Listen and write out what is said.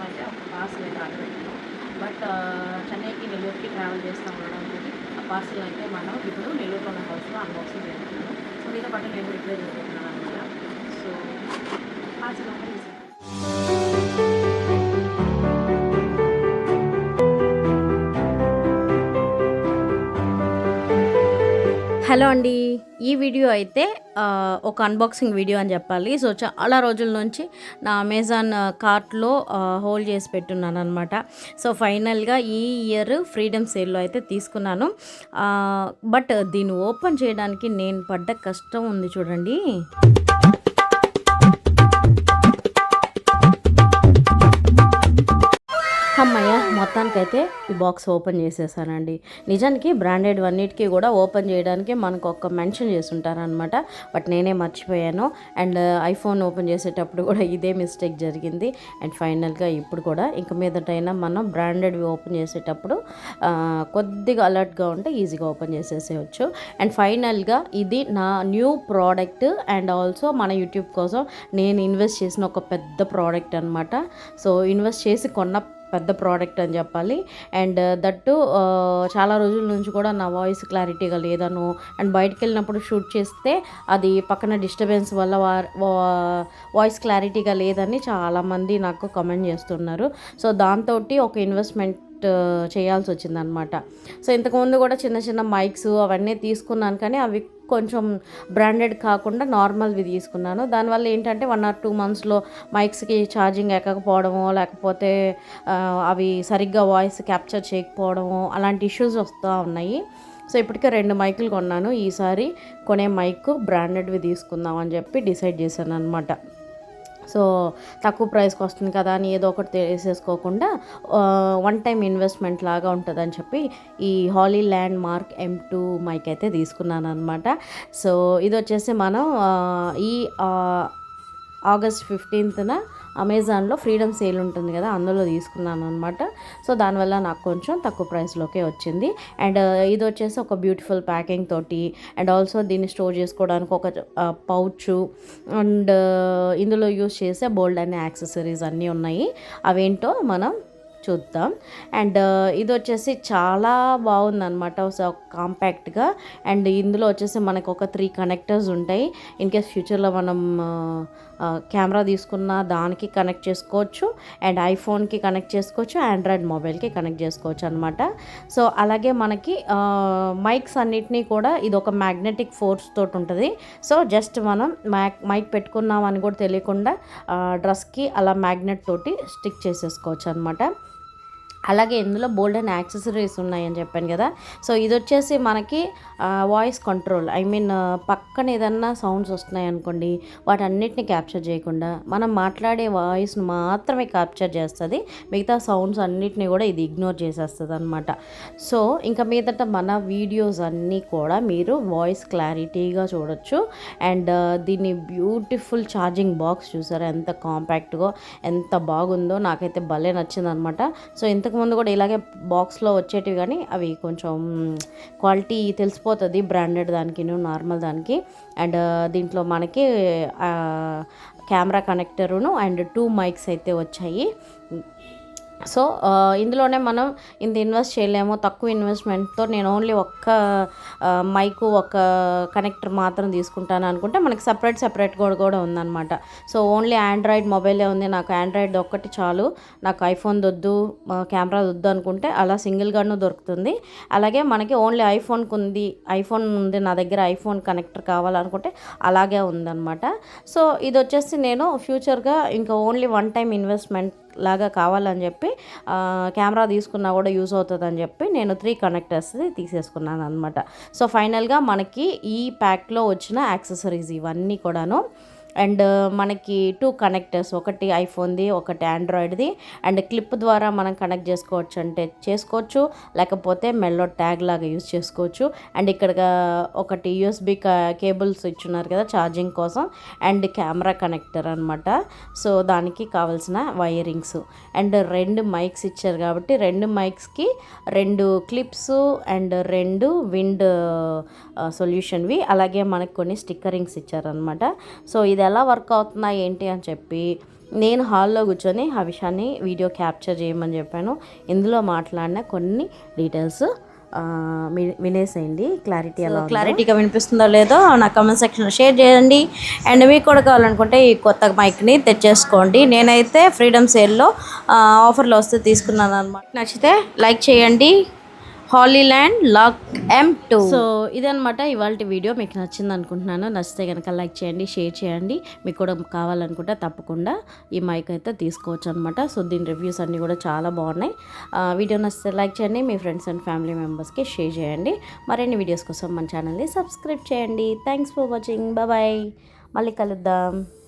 కోసం అయితే ఒక పార్సల్ అయితే ఆర్డర్ పెట్టాను బట్ చెన్నైకి నెల్లూరుకి ట్రావెల్ చేస్తూ ఉండడంతో ఆ పార్సల్ అయితే మనం ఇప్పుడు నెల్లూరులో ఉన్న హౌస్లో అన్బాక్సింగ్ చేస్తున్నాను సో మీతో పాటు నేను రిప్లై చేసుకుంటున్నాను అనమాట. సో పార్సల్ ఓపెన్ హలో అండి. ఈ వీడియో అయితే ఒక అన్బాక్సింగ్ వీడియో అని చెప్పాలి. సో చాలా రోజుల నుంచి నా అమెజాన్ కార్ట్లో హోల్డ్ చేసి పెట్టున్నాను అనమాట సో ఫైనల్గా ఈ ఇయర్ ఫ్రీడమ్ సేల్లో అయితే తీసుకున్నాను. బట్ దీన్ని ఓపెన్ చేయడానికి నేను పడ్డ కష్టం ఉంది చూడండి. అమ్మయ్య మొత్తానికైతే ఈ బాక్స్ ఓపెన్ చేసేసానండి. నిజానికి బ్రాండెడ్ అన్నిటికీ కూడా ఓపెన్ చేయడానికి మనకు ఒక మెన్షన్ చేసి ఉంటారనమాట బట్ నేనే మర్చిపోయాను. అండ్ ఐఫోన్ ఓపెన్ చేసేటప్పుడు కూడా ఇదే మిస్టేక్ జరిగింది. అండ్ ఫైనల్గా ఇప్పుడు కూడా ఇంక మీదటైనా మనం బ్రాండెడ్వి ఓపెన్ చేసేటప్పుడు uh, కొద్దిగా అలర్ట్గా ఉంటే ఈజీగా ఓపెన్ చేసేసేయచ్చు. అండ్ ఫైనల్గా ఇది నా న్యూ ప్రోడక్ట్ అండ్ ఆల్సో మన యూట్యూబ్ కోసం నేను ఇన్వెస్ట్ చేసిన ఒక పెద్ద ప్రోడక్ట్ అనమాట సో ఇన్వెస్ట్ చేసి కొన్న పెద్ద ప్రోడక్ట్ అని చెప్పాలి. అండ్ దట్టు uh, uh, చాలా రోజుల నుంచి కూడా నా వాయిస్ క్లారిటీగా లేదను. అండ్ బయటికి వెళ్ళినప్పుడు షూట్ చేస్తే అది పక్కన డిస్టర్బెన్స్ వల్ల వాయిస్ క్లారిటీగా లేదని చాలామంది నాకు కమెంట్ చేస్తున్నారు. సో దాంతో ఒక ఇన్వెస్ట్మెంట్ uh, చేయాల్సి వచ్చిందనమాట. సో ఇంతకుముందు కూడా చిన్న చిన్న మైక్స్ అవన్నీ తీసుకున్నాను కానీ అవి కొంచెం బ్రాండెడ్ కాకుండా నార్మల్వి తీసుకున్నాను. దానివల్ల ఏంటంటే వన్ ఆర్ టూ మంత్స్లో మైక్స్కి ఛార్జింగ్ ఎక్కకపోవడమో లేకపోతే అవి సరిగ్గా వాయిస్ క్యాప్చర్ చేయకపోవడమో అలాంటి ఇష్యూస్ వస్తూ ఉన్నాయి. సో ఇప్పటికే రెండు మైకులు కొన్నాను. ఈసారి కొనే మైక్ బ్రాండెడ్వి తీసుకుందాం అని చెప్పి డిసైడ్ చేశాను అనమాట సో తక్కువ ప్రైస్కి వస్తుంది కదా అని ఏదో ఒకటి వేసేసుకోకుండా వన్ టైం ఇన్వెస్ట్మెంట్ లాగా ఉంటుందని చెప్పి ఈ Hollyland mark M two mic అయితే తీసుకున్నాను అనమాట సో ఇది వచ్చేసి మనం ఈ ఆగస్ట్ ఫిఫ్టీన్త్న అమెజాన్లో ఫ్రీడమ్ సేల్ ఉంటుంది కదా అందులో తీసుకున్నాను అనమాట సో దానివల్ల నాకు కొంచెం తక్కువ ప్రైస్లోకే వచ్చింది. అండ్ ఇది వచ్చేసి ఒక బ్యూటిఫుల్ ప్యాకింగ్ తోటి అండ్ ఆల్సో దీన్ని స్టోర్ చేసుకోవడానికి ఒక పౌచ్ అండ్ ఇందులో యూస్ చేసే బోల్డ్ అనే యాక్సెసరీస్ అన్నీ ఉన్నాయి. అవేంటో మనం చూద్దాం. అండ్ ఇది వచ్చేసి చాలా బాగుందన్నమాట. సో కాంపాక్ట్గా. అండ్ ఇందులో వచ్చేసి మనకు ఒక త్రీ కనెక్టర్స్ ఉంటాయి. ఇన్ కేస్ ఫ్యూచర్లో మనం కెమెరా తీసుకున్న దానికి కనెక్ట్ చేసుకోవచ్చు. అండ్ ఐఫోన్కి కనెక్ట్ చేసుకోవచ్చు. ఆండ్రాయిడ్ మొబైల్కి కనెక్ట్ చేసుకోవచ్చు అనమాట సో అలాగే మనకి మైక్స్ అన్నిటినీ కూడా ఇది ఒక మ్యాగ్నెటిక్ ఫోర్స్ తోటి ఉంటుంది. సో జస్ట్ మనం మైక్ మైక్ పెట్టుకున్నామని కూడా తెలియకుండా డ్రెస్కి అలా మ్యాగ్నెట్ తోటి స్టిక్ చేసేసుకోవచ్చు అనమాట అలాగే ఇందులో బోల్డ్ అండ్ యాక్సెసరీస్ ఉన్నాయని చెప్పాను కదా. సో ఇది వచ్చేసి మనకి వాయిస్ కంట్రోల్ ఐ మీన్ పక్కన ఏదన్నా సౌండ్స్ వస్తున్నాయి అనుకోండి వాటన్నిటిని క్యాప్చర్ చేయకుండా మనం మాట్లాడే వాయిస్ను మాత్రమే క్యాప్చర్ చేస్తుంది. మిగతా సౌండ్స్ అన్నిటిని కూడా ఇది ఇగ్నోర్ చేసేస్తుంది అనమాట సో ఇంకా మీదట మన వీడియోస్ అన్నీ కూడా మీరు వాయిస్ క్లారిటీగా చూడొచ్చు. అండ్ దీన్ని బ్యూటిఫుల్ ఛార్జింగ్ బాక్స్ చూసారా? ఎంత కాంపాక్ట్గా ఎంత బాగుందో నాకైతే భలే నచ్చింది అనమాట సో ఇంతకుముందు కూడా ఇలాగే బాక్స్లో వచ్చేటివి కానీ అవి కొంచెం క్వాలిటీ తెలిసిపోతుంది బ్రాండెడ్ దానికి నార్మల్ దానికి. అండ్ దీంట్లో మనకి కెమెరా కనెక్టరును అండ్ టూ మైక్స్ అయితే వచ్చాయి. సో ఇందులోనే మనం ఇంత ఇన్వెస్ట్ చేయలేము. తక్కువ ఇన్వెస్ట్మెంట్తో నేను ఓన్లీ ఒక్క మైకు ఒక కనెక్టర్ మాత్రం తీసుకుంటాను అనుకుంటే మనకి సపరేట్ సపరేట్ కూడా కూడా ఉందన్నమాట. సో ఓన్లీ ఆండ్రాయిడ్ మొబైలే ఉంది. నాకు ఆండ్రాయిడ్ ఒక్కటి చాలు. నాకు ఐఫోన్ దొద్దు కెమెరా దొద్దు అనుకుంటే అలా సింగిల్గాను దొరుకుతుంది. అలాగే మనకి ఓన్లీ ఐఫోన్కి ఉంది ఐఫోన్ ఉంది నా దగ్గర ఐఫోన్ కనెక్టర్ కావాలనుకుంటే అలాగే ఉందన్నమాట. సో ఇది వచ్చేసి నేను ఫ్యూచర్గా ఇంకా ఓన్లీ వన్ టైం ఇన్వెస్ట్మెంట్ లాగా కావాలని చెప్పి కెమెరా తీసుకున్నా కూడా యూజ్ అవుతుంది అని చెప్పి నేను త్రీ కనెక్టర్స్ తీసేసుకున్నాను అనమాట సో ఫైనల్గా మనకి ఈ ప్యాక్లో వచ్చిన యాక్సెసరీస్ ఇవన్నీ కూడాను. అండ్ uh, మనకి టూ కనెక్టర్స్ ఒకటి ఐఫోన్ది ఒకటి ఆండ్రాయిడ్ది. అండ్ క్లిప్ ద్వారా మనం కనెక్ట్ చేసుకోవచ్చు అంటే చేసుకోవచ్చు లేకపోతే మెల్లో ట్యాగ్ లాగా యూస్ చేసుకోవచ్చు. అండ్ ఇక్కడ uh, ఒకటి యూఎస్బి కేబుల్స్ ఇచ్చున్నారు కదా ఛార్జింగ్ కోసం. అండ్ కెమెరా కనెక్టర్ అనమాట సో దానికి కావాల్సిన వైరింగ్స్. అండ్ రెండు మైక్స్ ఇచ్చారు కాబట్టి రెండు మైక్స్కి రెండు క్లిప్స్ అండ్ రెండు విండ్ uh, సొల్యూషన్వి. అలాగే మనకు కొన్ని స్టిక్కరింగ్స్ ఇచ్చారనమాట సో ఇది ఇది ఎలా వర్క్ అవుతుందా ఏంటి అని చెప్పి నేను హాల్లో కూర్చొని ఆ విషయాన్ని వీడియో క్యాప్చర్ చేయమని చెప్పాను. ఇందులో మాట్లాడిన కొన్ని డీటెయిల్స్ వినేసేయండి. క్లారిటీ ఎలా క్లారిటీగా వినిపిస్తుందో లేదో నా కమెంట్ సెక్షన్లో షేర్ చేయండి. అండ్ మీకు కూడా కావాలనుకుంటే ఈ కొత్త మైక్ని తెచ్చేసుకోండి. నేనైతే ఫ్రీడమ్ సేల్లో ఆఫర్లో వస్తే తీసుకున్నాను అనమాట నచ్చితే లైక్ చేయండి. Hollyland lark M two so ఇదనమాట ఇవాళ వీడియో. మీకు నచ్చింది అనుకుంటున్నాను నచ్చితే కనుక లైక్ చేయండి షేర్ చేయండి. మీకు కూడా కావాలనుకుంటే తప్పకుండా ఈ మైక్ అయితే తీసుకోవచ్చు అనమాట సో దీని రివ్యూస్ అన్నీ కూడా చాలా బాగున్నాయి. ఆ, వీడియో నచ్చితే లైక్ చేయండి మీ ఫ్రెండ్స్ అండ్ ఫ్యామిలీ మెంబర్స్కి షేర్ చేయండి. మరిన్ని వీడియోస్ కోసం మన ఛానల్ని సబ్స్క్రైబ్ చేయండి. Thanks for watching. బాయ్. మళ్ళీ కలుద్దాం.